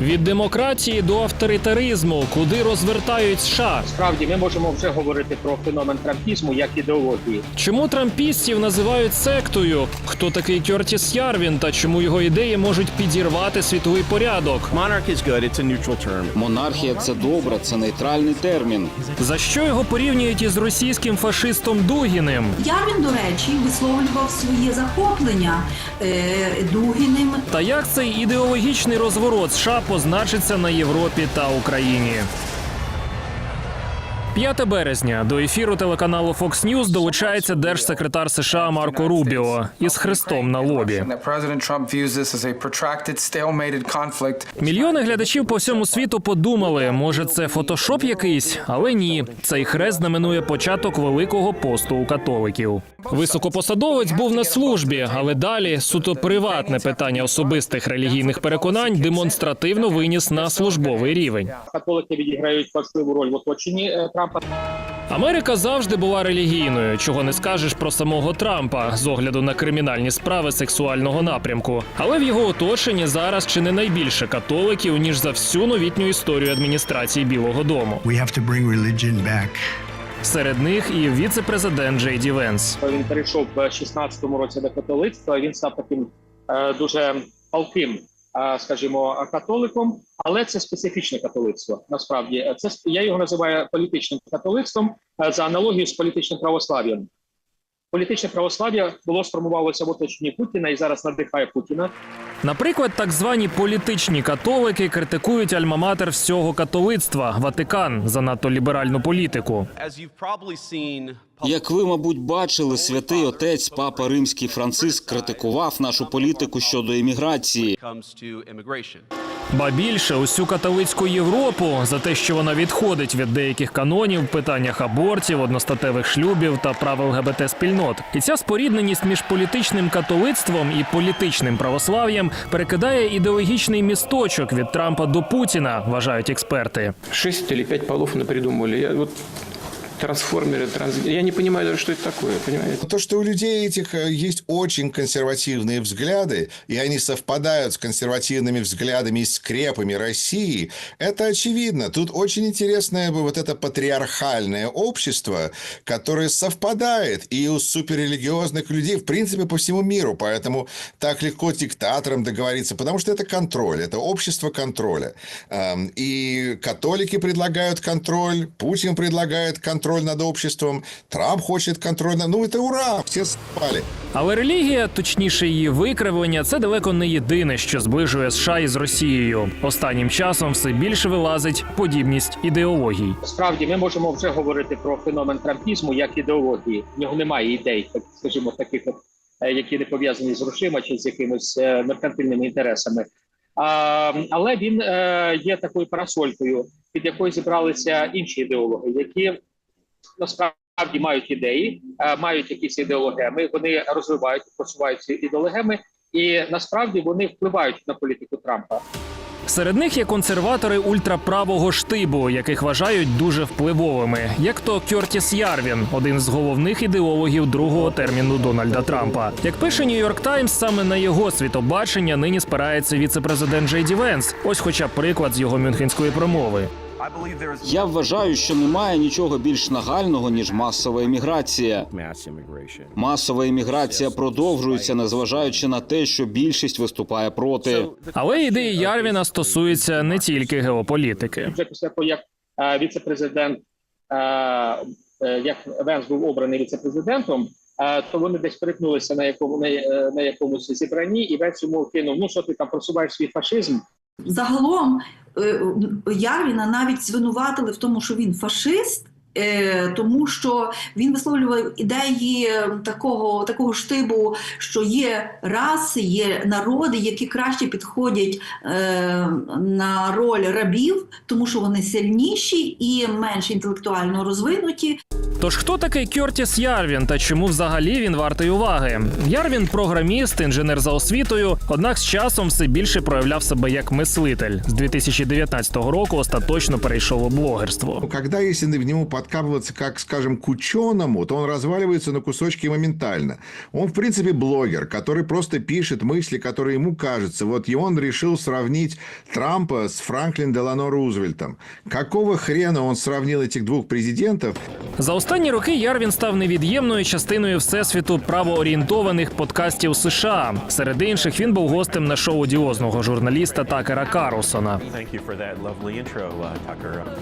Від демократії до авторитаризму, куди розвертають США. Справді, ми можемо вже говорити про феномен трампізму як ідеології. Чому трампістів називають сектою? Хто такий Кертіс Ярвін та чому його ідеї можуть підірвати світовий порядок? Монархія це добре, це нейтральний термін. За що його порівнюють із російським фашистом Дугіним? Ярвін, до речі, висловлював своє захоплення е, Дугіним. Та як цей ідеологічний розворот США позначиться на Європі та Україні? 5 березня до ефіру телеканалу Fox News долучається держсекретар США Марко Рубіо із хрестом на лобі. Мільйони глядачів по всьому світу подумали, може це фотошоп якийсь, але ні. Цей хрест знаменує початок великого посту у католиків. Високопосадовець був на службі, але далі суто приватне питання особистих релігійних переконань демонстративно виніс на службовий рівень. Католики відіграють важливу роль в оточенні е, Трампа. Америка завжди була релігійною, чого не скажеш про самого Трампа з огляду на кримінальні справи сексуального напрямку. Але в його оточенні зараз чи не найбільше католиків ніж за всю новітню історію адміністрації Білого Дому. We have to bring religion back. Серед них і віце-президент Джей Ді Венс. Він перейшов в 16-му році до католицтва. Він став таким е, дуже палким, скажімо, католиком. Але це специфічне католицтво. Насправді це я його називаю політичним католицтвом е, за аналогією з політичним православ'ям. Політичне православ'я було сформувалося в оточенні Путіна і зараз надихає Путіна. Наприклад, так звані політичні католики критикують альма-матер всього католицтва Ватикан за надто ліберальну політику. Як ви, мабуть, бачили, святий отець Папа Римський Франциск критикував нашу політику щодо імміграції. Ба більше усю католицьку Європу за те, що вона відходить від деяких канонів в питаннях абортів, одностатевих шлюбів та прав ЛГБТ спільнот. І ця спорідненість між політичним католицтвом і політичним православ'ям перекидає ідеологічний місточок від Трампа до Путіна, вважають експерти. шесть или пять полов напридумывали. Я вот трансформеры, транс... я не понимаю даже, что это такое, понимаете? То, что у людей этих э, есть очень консервативные взгляды, и они совпадают с консервативными взглядами и скрепами России, это очевидно. Тут очень интересное вот это патриархальное общество, которое совпадает и у суперрелигиозных людей, в принципе, по всему миру. Поэтому так легко диктаторам договориться, потому что это контроль, это общество контроля. Эм, И католики предлагают контроль, Путин предлагает контроль над обществом, Трамп хочет контроль над... Ну, это ура, все спали. Але релігія, точніше її викривлення, це далеко не єдине, що зближує США із Росією. Останнім часом все більше вилазить подібність ідеологій. Справді, ми можемо вже говорити про феномен трампізму як ідеології. В нього немає ідей, так скажімо, таких, от, е, які не пов'язані з грошима чи з якимись е, меркантильними інтересами. А, але він е, є такою парасолькою, під якою зібралися інші ідеологи, які насправді мають ідеї, е, мають якісь ідеологеми. Вони розвивають, просувають ці ідеологеми, і насправді вони впливають на політику Трампа. Серед них є консерватори ультраправого штибу, яких вважають дуже впливовими, як то Кертіс Ярвін, один з головних ідеологів другого терміну Дональда Трампа. Як пише Нью-Йорк Таймс, саме на його світобачення нині спирається віце-президент Джей Ді Венс. Ось, хоча приклад з його мюнхенської промови. Я вважаю, що немає нічого більш нагального, ніж масова імміграція. Mass. Масова імміграція продовжується, незважаючи на те, що більшість виступає проти. Але ідеї Ярвіна стосуються не тільки геополітики. як е, віце-президент, е, е, як Венс був обраний віце-президентом, то вони десь перетнулися на якому на, на якомусь зібранні, і Венс йому кинув: ну що ти там просуваєш свій фашизм? Загалом е, Ярвіна навіть звинуватили в тому, що він фашист. е, Тому що він висловлював ідеї е, такого, такого штибу, що є раси, є народи, які краще підходять е, на роль рабів, тому що вони сильніші і менш інтелектуально розвинуті. Тож хто такий Кьортіс Ярвін та чому взагалі він вартий уваги? Ярвін програміст, інженер за освітою, однак з часом все більше проявляв себе як мислитель. З 2019 року остаточно перейшов у блогерство. Ну, Когда, если в нему подкапываться, как, скажем, к ученому, то он разваливается на кусочки моментально. Он, в принципе, блогер, который просто пишет мысли, которые ему кажутся. Вот и он решил сравнить Трампа с Франклин Делано Рузвельтом. Какого хрена он сравнил этих двух президентов? За останні роки Ярвін став невід'ємною частиною всесвіту правоорієнтованих подкастів США. Серед інших він був гостем на шоу одіозного журналіста Такера Карлсона. Uh.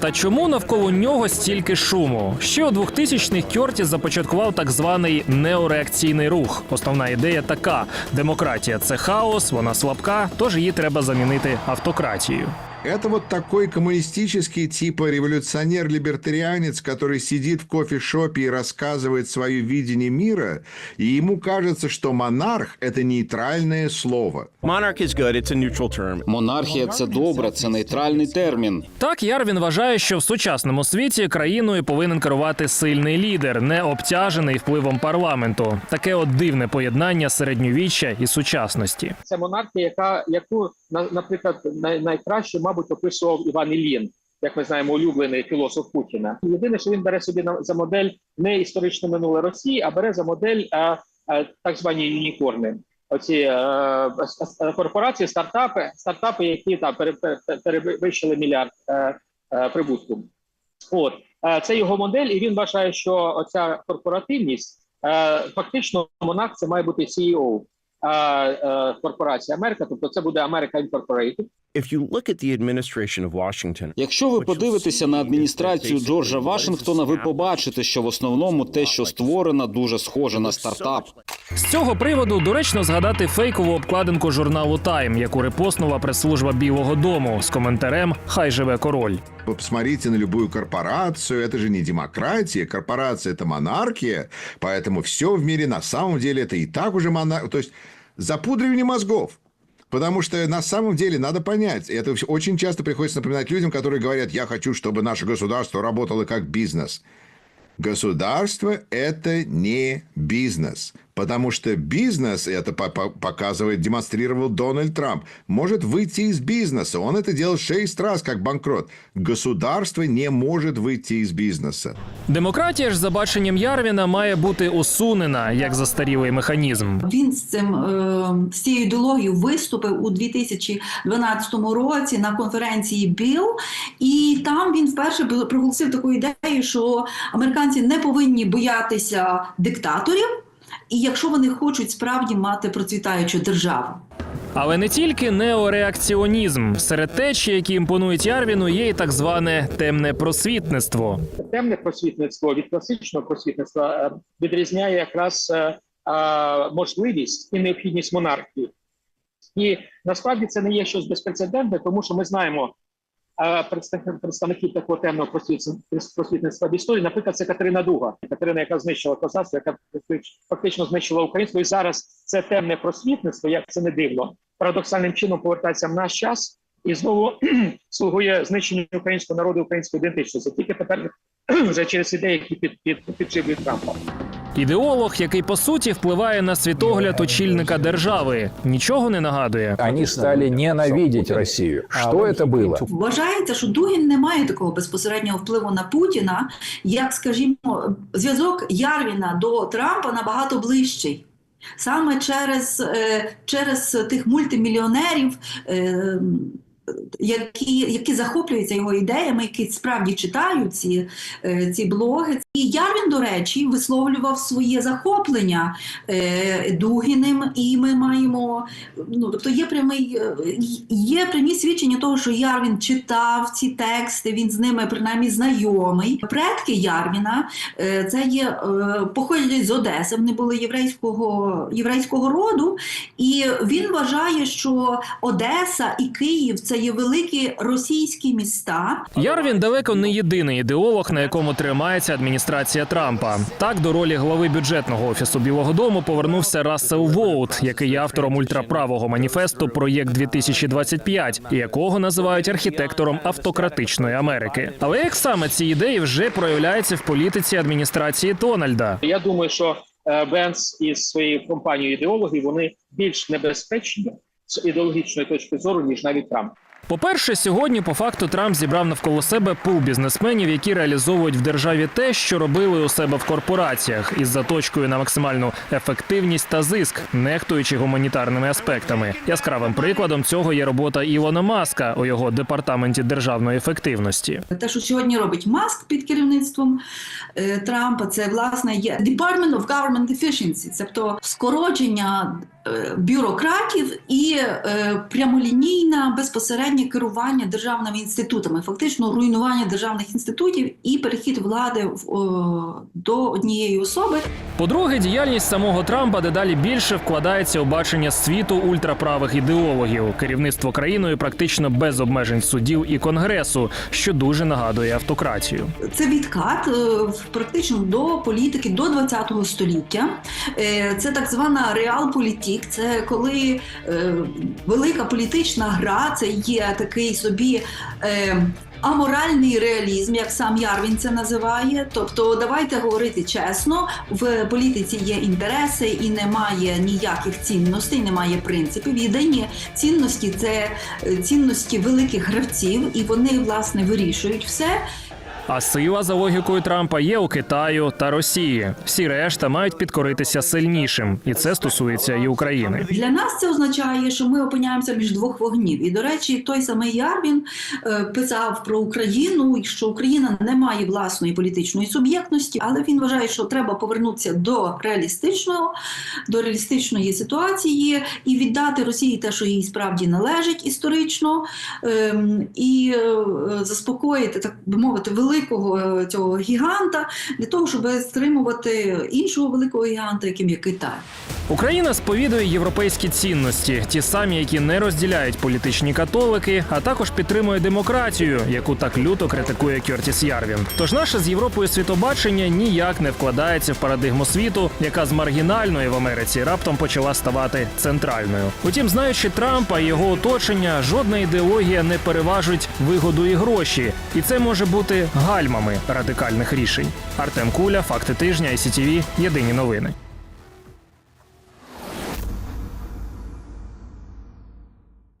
Та чому навколо нього стільки шуму? Ще у 2000-х Кьортіс започаткував так званий неореакційний рух. Основна ідея така: демократія це хаос, вона слабка, тож її треба замінити автократією. Это вот такой коммунистический типа революционер-либертарианец, который сидит в кофешопе и рассказывает свое видение мира, и ему кажется, что монарх – это нейтральное слово. Monarch is good. It's a neutral term. Монархія це добре, це нейтральний термін. Так, Ярвін вважає, що в сучасному світі країною повинен керувати сильний лідер, не обтяжений впливом парламенту. Таке от дивне поєднання середньовіччя і сучасності. Це монархія, яка яку на- наприклад найкраще, мабуть, описував Іван Іллін, як ми знаємо, улюблений філософ Путіна. Єдине, що він бере собі за модель не історичне минуле Росії, а бере за модель а, а, так звані юнікорни. Оці е, с- с- корпорації, стартапи, стартапи, які там пере- пере- перевищили мільярд е, е, прибутку. От е, це його модель, і він вважає, що оця корпоративність е, фактично монарх це має бути CEO е, е, корпорації Америка, тобто це буде America Incorporated. If you look at the administration of Washington, Якщо ви подивитеся на адміністрацію Джорджа Вашингтона, ви побачите, що в основному те, що створено, дуже схоже на стартап. З цього приводу доречно згадати фейкову обкладинку журналу Тайм, яку репостнула прес-служба Білого Дому з коментарем Хай живе король. Вы посмотрите на любую корпорацию, это же не демократия, корпорация – это монархия, поэтому все в мире на самом деле это и так уже монархия. То есть запудривание мозгов. Потому что на самом деле надо понять, и это очень часто приходится напоминать людям, которые говорят, я хочу, чтобы наше государство работало как бизнес. Государство – это не бизнес. Потому что бизнес, это по- по- показывает, демонстрировал Дональд Трамп, может выйти из бизнеса. Он это делал шесть раз как банкрот. Государство не может выйти из бизнеса. Демократія ж за баченням Ярвіна має бути усунена як застарілий механізм. Він з цим е, з цією ідеологією виступив у 2012 році на конференції БІЛ, і там він вперше бу- проголосив таку ідею, що американці не повинні боятися диктаторів, і якщо вони хочуть справді мати процвітаючу державу. Але не тільки неореакціонізм. Серед течій, які імпонують Ярвіну, є і так зване темне просвітництво. Темне просвітництво від класичного просвітництва е, відрізняє якраз е, е, можливість і необхідність монархії. І насправді це не є щось безпрецедентне, тому що ми знаємо представників такого темного просвіт- просвітництва в історії. Наприклад, це Катерина Дуга, Катерина, яка знищила козацтво, яка фактично знищила українство. І зараз це темне просвітництво, як це не дивно, парадоксальним чином повертається в наш час і знову слугує знищенню українського народу, української ідентичності. Тільки тепер вже через ідеї, які під, під, підживлюють Трампа. Ідеолог, який по суті впливає на світогляд очільника держави, нічого не нагадує. Они стали ненавидеть Россию. Что это было? Вважається, що Дугін не має такого безпосереднього впливу на Путіна, як, скажімо, зв'язок Ярвіна до Трампа набагато ближчий. Саме через, е, через тих мультимільйонерів, е, які, які захоплюються його ідеями, які справді читають ці, е, ці блоги. І Ярвін, до речі, висловлював своє захоплення е, Дугіним, і ми маємо ну, тобто є прямий е, є прямі свідчення того, що Ярвін читав ці тексти, він з ними принаймні знайомий. Предки Ярвіна е, це є е, походять з Одеси. Вони були єврейського єврейського роду, і він вважає, що Одеса і Київ це це є великі російські міста. Ярвін далеко не єдиний ідеолог, на якому тримається адміністрація Трампа. Так до ролі глави бюджетного офісу Білого Дому повернувся Рассел Воут, який є автором ультраправого маніфесту Проєкт 2025 і якого називають архітектором автократичної Америки. Але як саме ці ідеї вже проявляються в політиці адміністрації Дональда? Я думаю, що е, Бенс із своєю компанією ідеологів вони більш небезпечні з ідеологічної точки зору, ніж навіть Трамп. По-перше, сьогодні по факту Трамп зібрав навколо себе пул бізнесменів, які реалізовують в державі те, що робили у себе в корпораціях, із заточкою на максимальну ефективність та зиск, нехтуючи гуманітарними аспектами. Яскравим прикладом цього є робота Ілона Маска у його департаменті державної ефективності. Те, що сьогодні робить Маск під керівництвом е, Трампа, це власне є Department of Government Efficiency, тобто скорочення бюрократів і е, прямолінійне безпосереднє керування державними інститутами, фактично руйнування державних інститутів і перехід влади до однієї особи. По-друге, діяльність самого Трампа дедалі більше вкладається у бачення світу ультраправих ідеологів. Керівництво країною практично без обмежень судів і конгресу, що дуже нагадує автократію. Це відкат е, практично до політики до 20-го століття. Е, Це так звана реалполітік. Це коли е, велика політична гра, це є такий собі. е, Аморальний реалізм, як сам Ярвін це називає. Тобто, давайте говорити чесно, в політиці є інтереси і немає ніяких цінностей, немає принципів. Єдині цінності це е, цінності великих гравців, і вони власне вирішують все. А сила за логікою Трампа є у Китаю та Росії. Всі решта мають підкоритися сильнішим, і це стосується і України. Для нас це означає, що ми опиняємося між двох вогнів. І до речі, той самий Ярвін е, писав про Україну, що Україна не має власної політичної суб'єктності, але він вважає, що треба повернутися до реалістичного, до реалістичної ситуації і віддати Росії те, що їй справді належить історично, ем, і е, заспокоїти, так би мовити, великого е, цього гіганта для того, щоб стримувати іншого великого гіганта, яким є Китай. Україна сповідує європейські цінності, ті самі, які не розділяють політичні католики, а також підтримує демократію, яку так люто критикує Кертіс Ярвін. Тож наше з Європою світобачення ніяк не вкладається в парадигму світу, яка з маргінальної в Америці раптом почала ставати центральною. Утім, знаючи Трампа і його оточення, жодна ідеологія не переважить вигоду і гроші, і це може бути гальмами радикальних рішень. Артем Куля, факти тижня, ICTV, Єдині новини.